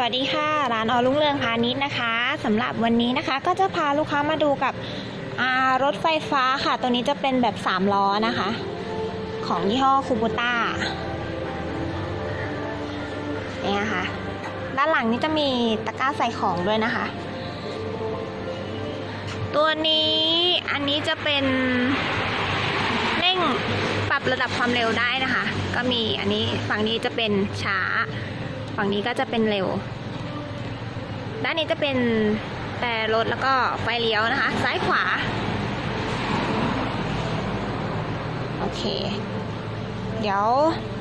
สวัสดีค่ะ ร้านอรุ่งเรืองพาณิชย์นะคะสำหรับวันนี้นะคะ ก็จะพาลูกค้ามาดูกับรถไฟฟ้าค่ะ ตัวนี้จะเป็นแบบ 3 ล้อนะคะ ของยี่ห้อคูโบต้าเนี่ยค่ะ ด้านหลังนี้จะมีตะกร้าใส่ของด้วยนะคะ ตัวนี้อันนี้จะเป็นเร่งปรับระดับความเร็วได้นะคะ ก็มีอันนี้ฝั่งนี้จะเป็นช้า ฝั่งนี้ก็จะเป็นเร็ว ด้านนี้จะเป็นแต่รถแล้วก็ไฟเลี้ยวนะคะ ซ้ายขวา โอเค เดี๋ยว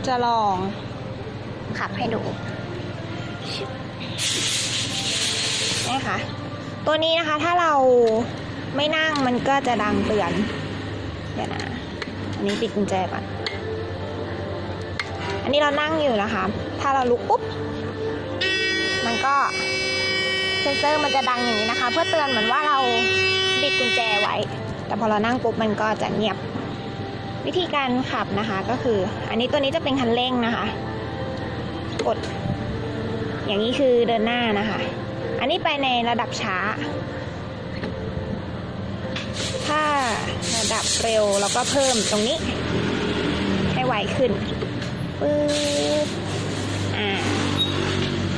จะลองขับให้ดูนี่ค่ะ ตัวนี้นะคะถ้าเราไม่นั่งมันก็จะดังเตือน เดี๋ยวนะ อันนี้ปิดกุญแจก่อน อันนี้เรานั่งอยู่นะคะ ถ้าเราลุกปุ๊บ มันก็เซ็นเซอร์มันจะดังอย่างนี้นะคะ เพื่อเตือนเหมือนว่าเราบิดกุญแจไว้ แต่พอเรานั่งปุ๊บมันก็จะเงียบ วิธีการขับนะคะก็คือ อันนี้ตัวนี้จะเป็นคันเร่งนะคะ กด อย่างนี้คือเดินหน้านะคะ อันนี้ไปในระดับช้า ถ้าระดับเร็วเราก็เพิ่มตรงนี้ให้ไวขึ้น ปึ๊บอ่า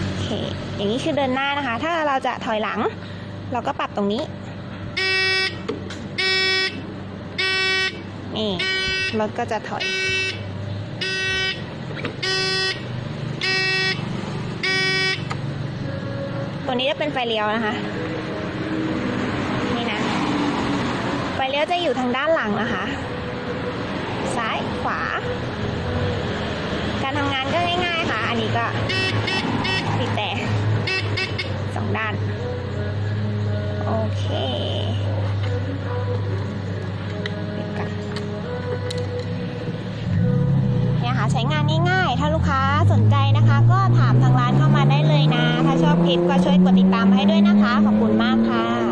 โอเค อย่างนี้คือเดินหน้านะคะ ถ้าเราจะถอยหลัง เราก็ปรับตรงนี้ นี่รถก็จะถอยตัวนี้จะเป็นไฟเลี้ยวนะคะ นี่นะ ไฟเลี้ยวจะอยู่ทางด้านหลังนะคะ ซ้ายขวา การทำงานก็ง่ายๆค่ะ อันนี้ ก็ปิดแต่สองด้าน โอเคปิดกันเนี่ยค่ะใช้งานง่ายๆ ถ้าลูกค้าสนใจนะคะ ก็ถามทางร้านเข้ามาได้เลยนะ ถ้าชอบคลิปก็ช่วยกดติดตามให้ด้วยนะคะ ขอบคุณมากค่ะ